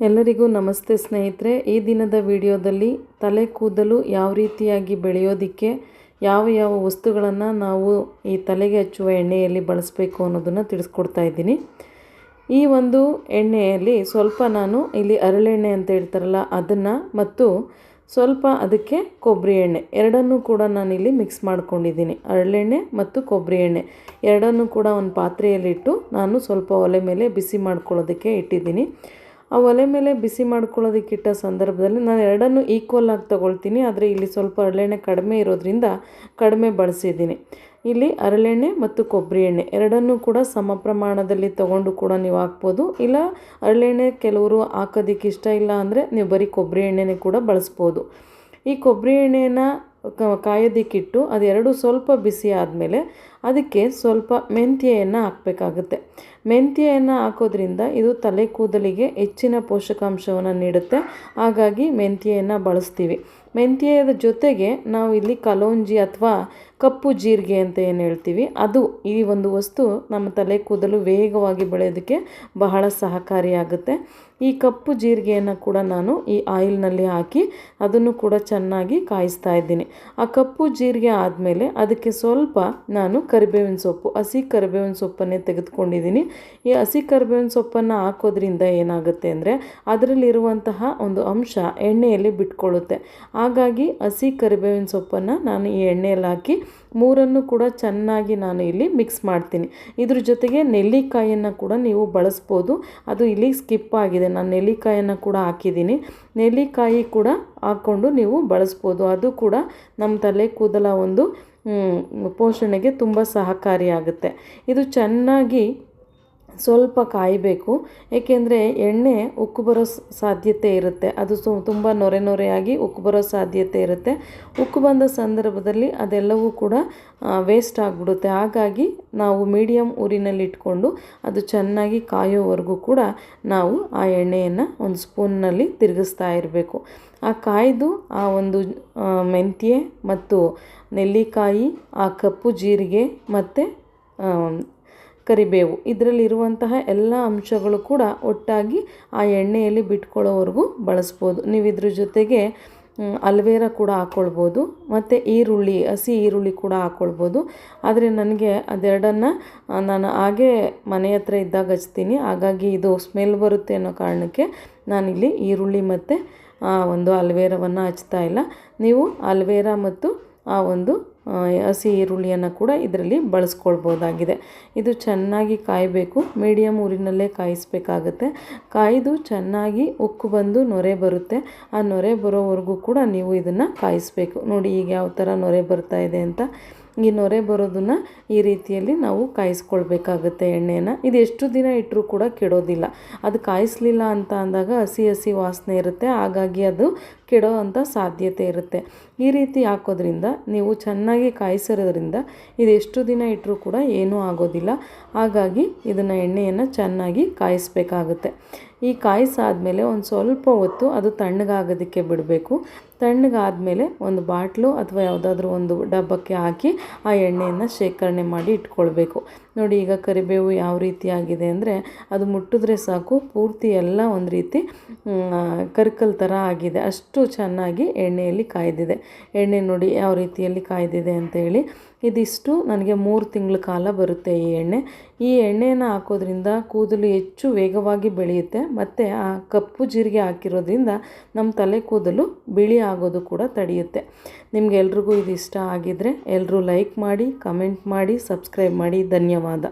ಎಲ್ಲರಿಗೂ ನಮಸ್ತೆ ಸ್ನೇಹಿತರೆ. ಈ ದಿನದ ವಿಡಿಯೋದಲ್ಲಿ ತಲೆ ಕೂದಲು ಯಾವ ರೀತಿಯಾಗಿ ಬೆಳೆಯೋದಕ್ಕೆ ಯಾವ ಯಾವ ವಸ್ತುಗಳನ್ನು ನಾವು ಈ ತಲೆಗೆ ಹಚ್ಚುವ ಎಣ್ಣೆಯಲ್ಲಿ ಬಳಸಬೇಕು ಅನ್ನೋದನ್ನು ತಿಳಿಸ್ಕೊಡ್ತಾ ಇದ್ದೀನಿ. ಈ ಒಂದು ಎಣ್ಣೆಯಲ್ಲಿ ಸ್ವಲ್ಪ ನಾನು ಇಲ್ಲಿ ಅರಳೆಣ್ಣೆ ಅಂತ ಹೇಳ್ತಾರಲ್ಲ ಅದನ್ನು ಮತ್ತು ಸ್ವಲ್ಪ ಅದಕ್ಕೆ ಕೊಬ್ಬರಿ ಎಣ್ಣೆ. ಎರಡನ್ನೂ ಕೂಡ ನಾನಿಲ್ಲಿ ಮಿಕ್ಸ್ ಮಾಡ್ಕೊಂಡಿದ್ದೀನಿ. ಅರಳೆಣ್ಣೆ ಮತ್ತು ಕೊಬ್ಬರಿ ಎಣ್ಣೆ. ಎರಡನ್ನೂ ಕೂಡ ಒಂದು ಪಾತ್ರೆಯಲ್ಲಿಟ್ಟು ನಾನು ಸ್ವಲ್ಪ ಒಲೆ ಮೇಲೆ ಬಿಸಿ ಮಾಡ್ಕೊಳ್ಳೋದಕ್ಕೆ ಇಟ್ಟಿದ್ದೀನಿ. ಆ ಒಲೆ ಮೇಲೆ ಬಿಸಿ ಮಾಡ್ಕೊಳ್ಳೋದಕ್ಕಿಟ್ಟ ಸಂದರ್ಭದಲ್ಲಿ ನಾನು ಎರಡನ್ನೂ ಈಕ್ವಲ್ ಆಗಿ ತೊಗೊಳ್ತೀನಿ, ಆದರೆ ಇಲ್ಲಿ ಸ್ವಲ್ಪ ಹರಳೆಣ್ಣೆ ಕಡಿಮೆ ಇರೋದ್ರಿಂದ ಕಡಿಮೆ ಬಳಸಿದ್ದೀನಿ. ಇಲ್ಲಿ ಹರಳೆಣ್ಣೆ ಮತ್ತು ಕೊಬ್ಬರಿ ಎಣ್ಣೆ ಎರಡನ್ನೂ ಕೂಡ ಸಮ ಪ್ರಮಾಣದಲ್ಲಿ ತೊಗೊಂಡು ಕೂಡ ನೀವು ಹಾಕ್ಬೋದು. ಇಲ್ಲ ಹರಳೆಣ್ಣೆ ಕೆಲವರು ಹಾಕೋದಕ್ಕೆ ಇಷ್ಟ ಇಲ್ಲ ಅಂದರೆ ನೀವು ಬರೀ ಕೊಬ್ಬರಿ ಎಣ್ಣೆನೇ ಕೂಡ ಬಳಸ್ಬೋದು. ಈ ಕೊಬ್ಬರಿ ಎಣ್ಣೆಯನ್ನು ಕಾಯೋದಿಕ್ಕಿಟ್ಟು ಅದೆರಡು ಸ್ವಲ್ಪ ಬಿಸಿ ಆದಮೇಲೆ ಅದಕ್ಕೆ ಸ್ವಲ್ಪ ಮೆಂತ್ಯೆಯನ್ನು ಹಾಕಬೇಕಾಗುತ್ತೆ. ಮೆಂತ್ಯೆಯನ್ನು ಹಾಕೋದ್ರಿಂದ ಇದು ತಲೆ ಕೂದಲಿಗೆ ಹೆಚ್ಚಿನ ಪೋಷಕಾಂಶವನ್ನು ನೀಡುತ್ತೆ. ಹಾಗಾಗಿ ಮೆಂತ್ಯೆಯನ್ನು ಬಳಸ್ತೀವಿ. ಮೆಂತ್ಯದ ಜೊತೆಗೆ ನಾವು ಇಲ್ಲಿ ಕಲೋಂಜಿ ಅಥವಾ ಕಪ್ಪು ಜೀರಿಗೆ ಅಂತ ಏನು ಹೇಳ್ತೀವಿ, ಅದು ಈ ಒಂದು ವಸ್ತು ನಮ್ಮ ತಲೆ ಕೂದಲು ವೇಗವಾಗಿ ಬೆಳೆಯೋದಕ್ಕೆ ಬಹಳ ಸಹಕಾರಿಯಾಗುತ್ತೆ. ಈ ಕಪ್ಪು ಜೀರಿಗೆಯನ್ನು ಕೂಡ ನಾನು ಈ ಆಯಿಲ್ನಲ್ಲಿ ಹಾಕಿ ಅದನ್ನು ಕೂಡ ಚೆನ್ನಾಗಿ ಕಾಯಿಸ್ತಾ ಇದ್ದೀನಿ. ಆ ಕಪ್ಪು ಜೀರಿಗೆ ಆದಮೇಲೆ ಅದಕ್ಕೆ ಸ್ವಲ್ಪ ನಾನು ಕರಿಬೇವಿನ ಸೊಪ್ಪು, ಹಸಿ ಕರಿಬೇವಿನ ಸೊಪ್ಪನ್ನೇ ತೆಗೆದುಕೊಂಡಿದ್ದೀನಿ. ಈ ಹಸಿ ಕರಿಬೇವಿನ ಸೊಪ್ಪನ್ನು ಹಾಕೋದ್ರಿಂದ ಏನಾಗುತ್ತೆ ಅಂದರೆ ಅದರಲ್ಲಿರುವಂತಹ ಒಂದು ಅಂಶ ಎಣ್ಣೆಯಲ್ಲಿ ಬಿಟ್ಕೊಳ್ಳುತ್ತೆ. ಹಾಗಾಗಿ ಹಸಿ ಕರಿಬೇವಿನ ಸೊಪ್ಪನ್ನು ನಾನು ಈ ಎಣ್ಣೆಯಲ್ಲಿ ಹಾಕಿ ಮೂರನ್ನು ಕೂಡ ಚೆನ್ನಾಗಿ ನಾನು ಇಲ್ಲಿ ಮಿಕ್ಸ್ ಮಾಡ್ತೀನಿ. ಇದ್ರ ಜೊತೆಗೆ ನೆಲ್ಲಿಕಾಯಿಯನ್ನು ಕೂಡ ನೀವು ಬಳಸ್ಬೋದು. ಅದು ಇಲ್ಲಿ ಸ್ಕಿಪ್ ಆಗಿದೆ. ನಾನು ನೆಲ್ಲಿಕಾಯನ್ನು ಕೂಡ ಹಾಕಿದ್ದೀನಿ. ನೆಲ್ಲಿಕಾಯಿ ಕೂಡ ಹಾಕ್ಕೊಂಡು ನೀವು ಬಳಸ್ಬೋದು. ಅದು ಕೂಡ ನಮ್ಮ ತಲೆ ಕೂದಲ ಒಂದು ಪೋಷಣೆಗೆ ತುಂಬ ಸಹಕಾರಿಯಾಗುತ್ತೆ. ಇದು ಚೆನ್ನಾಗಿ ಸ್ವಲ್ಪ ಕಾಯಬೇಕು. ಏಕೆಂದರೆ ಎಣ್ಣೆ ಉಕ್ಕು ಬರೋ ಸಾಧ್ಯತೆ ಇರುತ್ತೆ. ಅದು ಸು ತುಂಬ ನೊರೆ ನೊರೆಯಾಗಿ ಉಕ್ಕು ಬರೋ ಸಾಧ್ಯತೆ ಇರುತ್ತೆ. ಉಕ್ಕು ಬಂದ ಸಂದರ್ಭದಲ್ಲಿ ಅದೆಲ್ಲವೂ ಕೂಡ ವೇಸ್ಟ್ ಆಗಿಬಿಡುತ್ತೆ. ಹಾಗಾಗಿ ನಾವು ಮೀಡಿಯಮ್ ಊರಿನಲ್ಲಿ ಇಟ್ಕೊಂಡು ಅದು ಚೆನ್ನಾಗಿ ಕಾಯೋವರೆಗೂ ಕೂಡ ನಾವು ಆ ಎಣ್ಣೆಯನ್ನು ಒಂದು ಸ್ಪೂನ್ನಲ್ಲಿ ತಿರುಗಿಸ್ತಾ ಇರಬೇಕು. ಆ ಕಾಯ್ದು ಆ ಒಂದು ಮೆಂತ್ಯೆ ಮತ್ತು ನೆಲ್ಲಿಕಾಯಿ, ಆ ಕಪ್ಪು ಜೀರಿಗೆ ಮತ್ತು ಕರಿಬೇವು. ಇದರಲ್ಲಿರುವಂತಹ ಎಲ್ಲ ಅಂಶಗಳು ಕೂಡ ಒಟ್ಟಾಗಿ ಆ ಎಣ್ಣೆಯಲ್ಲಿ ಬಿಟ್ಕೊಳ್ಳೋವರೆಗೂ ಬಳಸ್ಬೋದು. ನೀವು ಇದ್ರ ಜೊತೆಗೆ ಅಲ್ವೇರ ಕೂಡ ಹಾಕ್ಕೊಳ್ಬೋದು, ಮತ್ತು ಈರುಳ್ಳಿ, ಹಸಿ ಈರುಳ್ಳಿ ಕೂಡ ಹಾಕ್ಕೊಳ್ಬೋದು. ಆದರೆ ನನಗೆ ಅದೆರಡನ್ನು ನಾನು ಹಾಗೇ ಮನೆ ಹತ್ರ ಇದ್ದಾಗ ಹಚ್ತೀನಿ. ಹಾಗಾಗಿ ಇದು ಸ್ಮೆಲ್ ಬರುತ್ತೆ ಅನ್ನೋ ಕಾರಣಕ್ಕೆ ನಾನಿಲ್ಲಿ ಈರುಳ್ಳಿ ಮತ್ತು ಒಂದು ಅಲ್ವೇರವನ್ನು ಹಚ್ತಾ ಇಲ್ಲ. ನೀವು ಅಲ್ವೇರ ಮತ್ತು ಆ ಒಂದು ಹಸಿ ಈರುಳ್ಳಿಯನ್ನು ಕೂಡ ಇದರಲ್ಲಿ ಬಳಸ್ಕೊಳ್ಬೋದಾಗಿದೆ. ಇದು ಚೆನ್ನಾಗಿ ಕಾಯಬೇಕು. ಮೀಡಿಯಮ್ ಊರಿನಲ್ಲೇ ಕಾಯಿಸ್ಬೇಕಾಗತ್ತೆ. ಕಾಯ್ದು ಚೆನ್ನಾಗಿ ಉಕ್ಕು ಬಂದು ನೊರೆ ಬರುತ್ತೆ. ಆ ನೊರೆ ಬರೋವರೆಗೂ ಕೂಡ ನೀವು ಇದನ್ನು ಕಾಯಿಸ್ಬೇಕು. ನೋಡಿ ಈಗ ಯಾವ ಥರ ನೊರೆ ಬರ್ತಾ ಇದೆ ಅಂತ. ಈ ನೊರೆ ಬರೋದನ್ನು ಈ ರೀತಿಯಲ್ಲಿ ನಾವು ಕಾಯಿಸ್ಕೊಳ್ಬೇಕಾಗುತ್ತೆ ಎಣ್ಣೆನ ಇದು ಎಷ್ಟು ದಿನ ಇಟ್ಟರೂ ಕೂಡ ಕೆಡೋದಿಲ್ಲ. ಅದು ಕಾಯಿಸ್ಲಿಲ್ಲ ಅಂತ ಅಂದಾಗ ಹಸಿ ಹಸಿ ವಾಸನೆ ಇರುತ್ತೆ. ಹಾಗಾಗಿ ಅದು ಕೆಡೋ ಅಂಥ ಸಾಧ್ಯತೆ ಇರುತ್ತೆ. ಈ ರೀತಿ ಹಾಕೋದ್ರಿಂದ ನೀವು ಚೆನ್ನಾಗಿ ಕಾಯಿಸಿರೋದ್ರಿಂದ ಇದು ಎಷ್ಟು ದಿನ ಇಟ್ಟರೂ ಕೂಡ ಏನೂ ಆಗೋದಿಲ್ಲ. ಹಾಗಾಗಿ ಇದನ್ನು ಎಣ್ಣೆಯನ್ನು ಚೆನ್ನಾಗಿ ಕಾಯಿಸಬೇಕಾಗುತ್ತೆ. ಈ ಕಾಯಿಸಾದಮೇಲೆ ಒಂದು ಸ್ವಲ್ಪ ಹೊತ್ತು ಅದು ತಣ್ಣಗಾಗೋದಕ್ಕೆ ಬಿಡಬೇಕು. ತಣ್ಣಗಾದಮೇಲೆ ಒಂದು ಬಾಟ್ಲು ಅಥವಾ ಯಾವುದಾದ್ರೂ ಒಂದು ಡಬ್ಬಕ್ಕೆ ಹಾಕಿ ಆ ಎಣ್ಣೆಯನ್ನು ಶೇಖರಣೆ ಮಾಡಿ ಇಟ್ಕೊಳ್ಬೇಕು. ನೋಡಿ ಈಗ ಕರಿಬೇವು ಯಾವ ರೀತಿಯಾಗಿದೆ ಅಂದರೆ ಅದು ಮುಟ್ಟಿದ್ರೆ ಸಾಕು. ಪೂರ್ತಿ ಎಲ್ಲ ಒಂದು ರೀತಿ ಕರ್ಕಲ್ ಥರ ಆಗಿದೆ. ಅಷ್ಟು ಚೆನ್ನಾಗಿ ಎಣ್ಣೆಯಲ್ಲಿ ಕಾಯ್ದಿದೆ. ಎಣ್ಣೆ ನೋಡಿ ಯಾವ ರೀತಿಯಲ್ಲಿ ಕಾಯ್ದಿದೆ ಅಂತ ಹೇಳಿ. ಇದಿಷ್ಟು ನನಗೆ ಮೂರು ತಿಂಗಳ ಕಾಲ ಬರುತ್ತೆ ಈ ಎಣ್ಣೆ. ಈ ಎಣ್ಣೆಯನ್ನು ಹಾಕೋದ್ರಿಂದ ಕೂದಲು ಹೆಚ್ಚು ವೇಗವಾಗಿ ಬೆಳೆಯುತ್ತೆ. ಮತ್ತು ಆ ಕಪ್ಪು ಜೀರಿಗೆ ಹಾಕಿರೋದ್ರಿಂದ ನಮ್ಮ ತಲೆ ಕೂದಲು ಬಿಳಿ ಆಗೋದು ಕೂಡ ತಡೆಯುತ್ತೆ. ನಿಮಗೆಲ್ರಿಗೂ ಇದು ಇಷ್ಟ ಆಗಿದರೆ ಎಲ್ಲರೂ ಲೈಕ್ ಮಾಡಿ, ಕಮೆಂಟ್ ಮಾಡಿ, ಸಬ್ಸ್ಕ್ರೈಬ್ ಮಾಡಿ. ಧನ್ಯವಾದ.